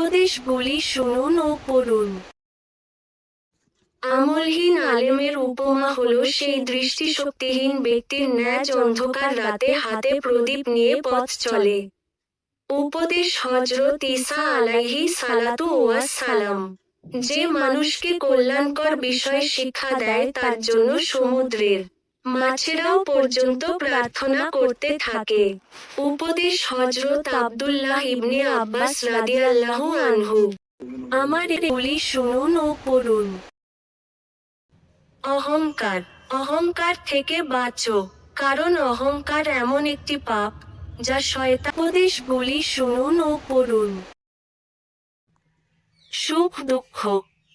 উপদেশগুলি শুনুন ও পড়ুন। আমলহীন আলেমের উপমা হল সেই দৃষ্টিশক্তিহীন ব্যক্তির ন্যাজ অন্ধকার রাতে হাতে প্রদীপ নিয়ে পথ চলে। উপদেশ হজরত ঈসা আলাইহি সালাতু ওয়াস সালাম যে মানুষকে কল্যাণকর বিষয়ে শিক্ষা দেয় তার জন্য সমুদ্রের। মাছেরাও পর্যন্ত প্রার্থনা করতে থাকে। উপদেশ হজরত আব্দুল্লাহ ইবনে আব্বাস রাদিয়াল্লাহু আনহু। আমার এগুলি শুনুন ও পড়ুন। অহংকার অহংকার থেকে বাঁচো, কারণ অহংকার এমন একটি পাপ, যা শয়তান উপদেশগুলি শুনুন ও পড়ুন। সুখ দুঃখ,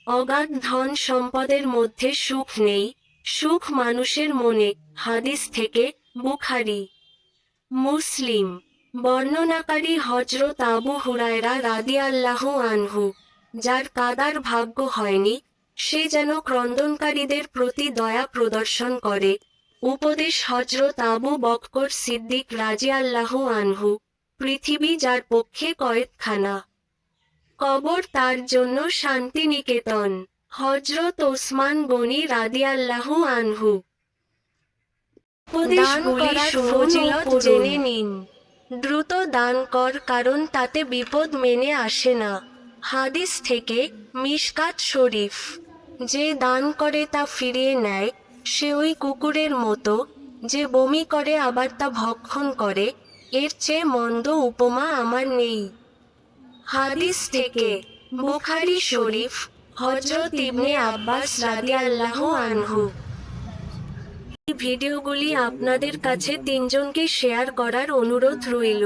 অগাধ ধন সম্পদের মধ্যে সুখ নেই সুখ মানুষের মনে, হাদিস থেকে বুখারি। মুসলিম, বর্ণনাকারী হজরত আবু হুরায়রা রাদিয়াল্লাহু আনহু, যার কাদার ভাগ্য হয়নি, সে যেন ক্রন্দনকারীদের প্রতি দয়া প্রদর্শন করে, উপদেশ হজরত আবু বক্কর সিদ্দিক রাজিয়াল্লাহু আনহু, পৃথিবী যার পক্ষে কয়েকখানা। কবর তার জন্য শান্তিনিকেতন। হজরত ওসমান গনি রাদিয়াল্লাহু আনহু। জেনে নিন। দ্রুত দান কর কারণ তাতে বিপদ মেনে আসে না। হাদিস থেকে মিশকাত শরীফ। যে দান করে তা ফিরিয়ে নেয় সে ওই কুকুরের মতো যে বমি করে আবার তা ভক্ষণ করে এর চেয়ে মন্দ উপমা আমার নেই। হাদিস থেকে বুখারি শরীফ হজরত ইবনে আব্বাস রাদিয়াল্লাহু আনহু। এই ভিডিওগুলি আপনাদের কাছে তিনজনকে শেয়ার করার অনুরোধ রইল।